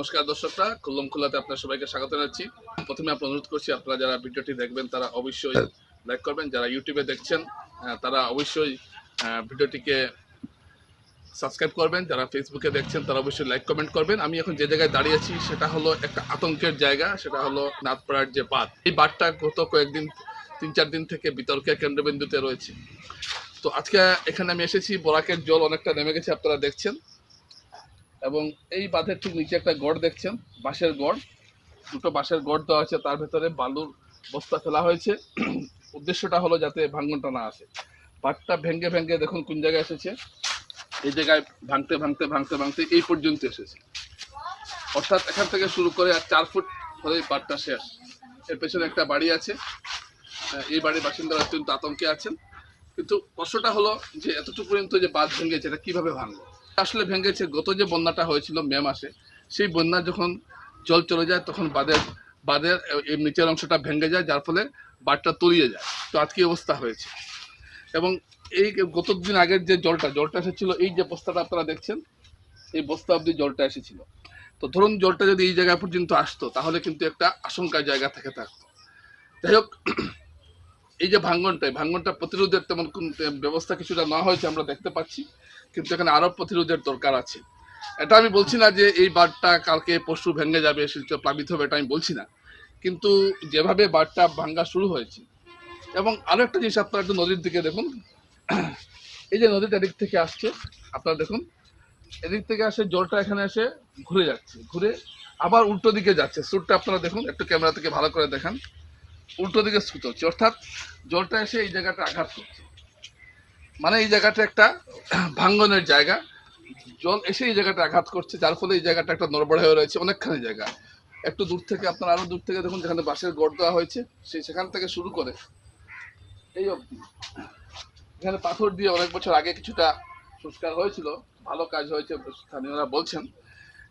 নমস্কার দর্শকরা কুল্লম খুল্লাতে আপনার সবাইকে স্বাগত জানাচ্ছি। প্রথমে আপনার অনুরোধ করছি, আপনারা যারা ভিডিওটি দেখবেন, তারা অবশ্যই লাইক করবেন। যারা ইউটিউবে দেখছেন তারা অবশ্যই ভিডিওটিকে সাবস্ক্রাইব করবেন। যারা ফেসবুকে দেখছেন, তারা অবশ্যই লাইক কমেন্ট করবেন। আমি এখন যে জায়গায় দাঁড়িয়ে আছি, সেটা হলো একটা আতঙ্কের জায়গা, সেটা হলো নাথপাড়ার যে বাঁধ। এই বাঁধটা গত কয়েকদিন তিন চার দিন থেকে বিতর্কের কেন্দ্রবিন্দুতে রয়েছে। তো আজকে এখানে আমি এসেছি, বরাকের জল অনেকটা নেমে গেছে, আপনারা দেখছেন। এবং এই বাঁধের ঠিক নিচে একটা গড় দেখছেন, বাঁশের গড়। দুটো বাঁশের গড় দেওয়া আছে, তার ভেতরে বালুর বস্তা ফেলা হয়েছে। উদ্দেশ্যটা হলো যাতে ভাঙ্গনটা না আসে। বাঁধটা ভেঙ্গে ভেঙ্গে দেখুন কোন জায়গায় এসেছে। এই জায়গায় ভাঙতে ভাঙতে ভাঙতে ভাঙতে এই পর্যন্ত এসেছে। অর্থাৎ এখান থেকে শুরু করে আর চার ফুট এই বাঁধটা শেষ। এর পেছনে একটা বাড়ি আছে। এই বাড়ির বাসিন্দারা অত্যন্ত আতঙ্কে আছেন। কিন্তু প্রশ্নটা হলো যে, এতটুকু পর্যন্ত যে বাঁধ ভেঙেছে, এটা কীভাবে ভাঙলো? আসলে ভেঙেছে। গত যে বন্যাটা হয়েছিল মে মাসে, সেই বন্যা যখন জল চলে যায়, তখন বাঁধের বাঁধের নিচের অংশটা ভেঙে যায়, যার ফলে বাঁধটা তলিয়ে যায়। তো আজকে অবস্থা হয়েছে। এবং এই গত দিন আগের যে জলটা জলটা এসেছিল, এই যে বস্তাটা আপনারা দেখছেন, এই বস্তা অবধি জলটা এসেছিল। তো ধরুন জলটা যদি এই জায়গা পর্যন্ত আসতো, তাহলে কিন্তু একটা আশঙ্কার জায়গা থেকে থাকতো। যাই হোক এই যে ভাঙ্গনটা ভাঙ্গনটা প্রতিরোধের তেমন কোন ব্যবস্থা কিছুটা না হয়েছে আমরা দেখতে পাচ্ছি, কিন্তু এখানে আরও প্রতিরোধের দরকার আছে। এটা আমি বলছি না যে এই বাঁধটা কালকে পশু ভেঙে যাবে শিল্প প্লাবিত হবে, এটা আমি বলছি না। কিন্তু যেভাবে বাঁধটা ভাঙ্গা শুরু হয়েছে, এবং আরও একটা জিনিস আপনারা একটু নদীর দিকে দেখুন। এই যে নদীটা এদিক থেকে আসছে, আপনারা দেখুন, এদিক থেকে আসে জলটা এখানে এসে ঘুরে যাচ্ছে, ঘুরে আবার উল্টো দিকে যাচ্ছে। স্রোতটা আপনারা দেখুন, একটু ক্যামেরা থেকে ভালো করে দেখান। উল্টো দিকে স্রোত হচ্ছে, অর্থাৎ জলটা এসে এই জায়গাটা আঘাত করছে। মানে এই জায়গাটা একটা ভাঙ্গনের জায়গা। জল এসে এই জায়গাটা আঘাত করছে, যার ফলে এই জায়গাটা একটা নড়বড় হয়ে রয়েছে অনেকখানি জায়গা। একটু দূর থেকে, আপনার আরও দূর থেকে দেখুন, যেখানে বাঁশের গড় দেওয়া হয়েছে সেই সেখান থেকে শুরু করে এই অবধি। এখানে পাথর দিয়ে অনেক বছর আগে কিছুটা সংস্কার হয়েছিল, ভালো কাজ হয়েছে স্থানীয়রা বলছেন।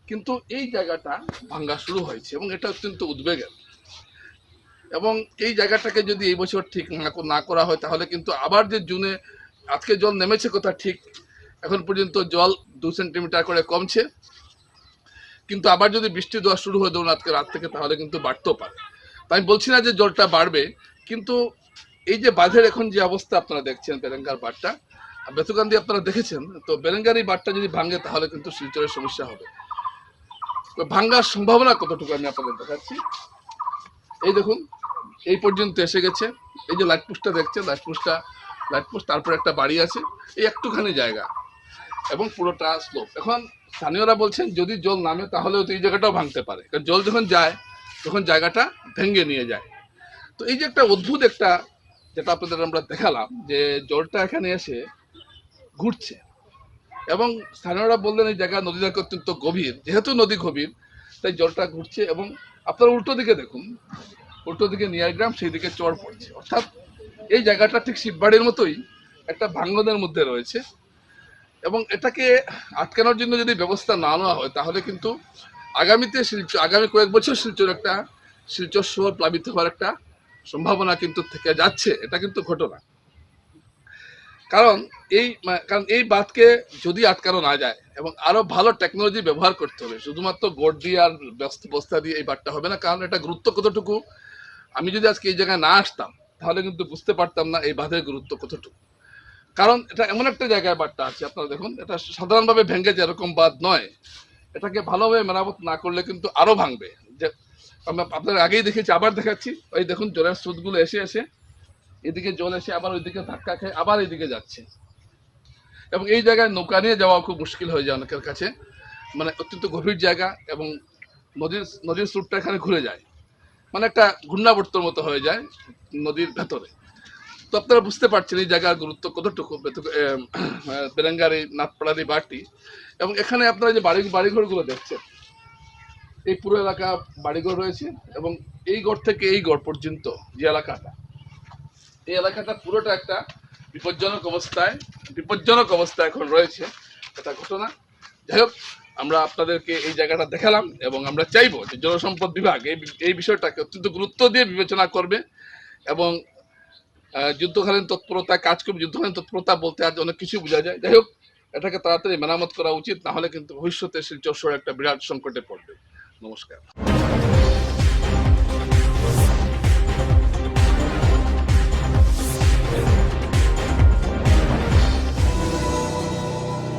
কিন্তু এই জায়গাটা ভাঙ্গা শুরু হয়েছে এবং এটা অত্যন্ত উদ্বেগের। এবং এই জায়গাটাকে যদি এই বছর ঠিক না করা হয়, তাহলে কিন্তু আবার যে জুনে আজকে জল নেমেছে কথা ঠিক, এখন পর্যন্ত জল দু সেন্টিমিটার করে কমছে। কিন্তু আবার যদি বৃষ্টি দেওয়া শুরু হয়ে ধরুন আজকে রাত থেকে, তাহলে কিন্তু বাড়তেও পারে। তাই আমি বলছি না যে জলটা বাড়বে, কিন্তু এই যে বাঁধের এখন যে অবস্থা আপনারা দেখছেন বেরেঙ্গার বাঁধটা বেতুকান্দি আপনারা দেখেছেন, তো বেরেঙ্গার এই বাঁধটা যদি ভাঙে, তাহলে কিন্তু শিলচরের সমস্যা হবে। তো ভাঙ্গার সম্ভাবনা কতটুকু আমি আপনাদের দেখাচ্ছি। এই দেখুন এই পর্যন্ত এসে গেছে। এই যে লাইট পোস্টটা দেখছেন লাইট পোস্টটা লাইট পোস্ট তারপর একটা বাড়ি আছে, এই একটুখানি জায়গা। এবং পুরোটা স্লোপ এখন স্থানীয়রা বলছেন, যদি জল নামে তাহলেও তো এই জায়গাটাও ভাঙতে পারে। কারণ জল যখন যায়, তখন জায়গাটা ভেঙে নিয়ে যায়। তো এই যে একটা অদ্ভুত একটা, যেটা আপনাদের আমরা দেখালাম, যে জলটা এখানে এসে ঘুরছে। এবং স্থানীয়রা বললেন, এই জায়গা নদীটা অত্যন্ত গভীর। যেহেতু নদী গভীর, তাই জলটা ঘুরছে এবং আপনারা উল্টো দিকে দেখুন উল্টো দিকে নিয়ারগ্রাম, সেই দিকে চর পড়ছে। অর্থাৎ এই জায়গাটা ঠিক শিববাড়ির মতোই একটা ভাঙ্গনের মধ্যে রয়েছে। এবং এটাকে আটকানোর জন্য যদি ব্যবস্থা না নেওয়া হয়, তাহলে কিন্তু আগামীতে শিলচর, আগামী কয়েক বছর শিলচর একটা, শিলচর শহর প্লাবিত হওয়ার একটা সম্ভাবনা কিন্তু থেকে যাচ্ছে। এটা কিন্তু ঘটনা। কারণ এই কারণ এই বাঁধকে যদি আটকানো না যায়, এবং আরও ভালো টেকনোলজি ব্যবহার করতে হবে, শুধুমাত্র গোড দিয়ে আর ব্যস্ত বস্তা দিয়ে এই বাঁধটা হবে না, কারণ এটা গুরুত্ব কতটুকু আমি যদি আজকে এই জায়গায় না আসতাম, তাহলে কিন্তু বুঝতে পারতাম না এই বাঁধের গুরুত্ব কতটুকু। কারণ এটা এমন একটা জায়গায় বাঁধটা আছে, আপনারা দেখুন, এটা সাধারণভাবে ভেঙে যে এরকম বাঁধ নয়। এটাকে ভালোভাবে মেরামত না করলে কিন্তু আরও ভাঙবে। যে আমরা আপনার আগেই দেখেছি, আবার দেখাচ্ছি। ওই দেখুন, জলের স্রোতগুলো এসে এসে, এদিকে জল এসে আবার ওইদিকে ধাক্কা খেয়ে আবার এদিকে যাচ্ছে। এবং এই জায়গায় নৌকা নিয়ে যাওয়া খুব মুশকিল হয়ে যায় অনেকের কাছে। মানে অত্যন্ত গভীর জায়গা এবং নদীর নদীর স্রোতটা এখানে ঘুরে যায়। মানে একটা ঘূর্ণাবর্তর মতো হয়ে যায় নদীর ভেতরে। তো আপনারা বুঝতে পারছেন এই জায়গার গুরুত্ব কতটুকু বেরেঙ্গার এই নাথপাড়ার বাড়ি এবং এখানে আপনারা যে বাড়ি বাড়িঘরগুলো দেখছেন, এই পুরো এলাকা বাড়িঘর রয়েছে এবং এই গড় থেকে এই গড় পর্যন্ত যে এলাকাটা, এই এলাকাটা পুরোটা একটা বিপজ্জনক অবস্থায় বিপজ্জনক অবস্থায় এখন রয়েছে। এটা ঘটনা। যাই হোক আমরা আপনাদেরকে এই জায়গাটা দেখালাম এবং আমরা চাইব যে জনসম্পদ বিভাগ এই এই বিষয়টাকে অত্যন্ত গুরুত্ব দিয়ে বিবেচনা করবে এবং যুদ্ধকালীন তৎপরতা, কাজ করবে, যুদ্ধকালীন তৎপরতা বলতে আজ অনেক কিছু বোঝা যায়। যাই হোক, এটাকে তাড়াতাড়ি মেরামত করা উচিত, না হলে কিন্তু ভবিষ্যতে শিলচর একটা বিরাট সংকটে পড়বে। নমস্কার।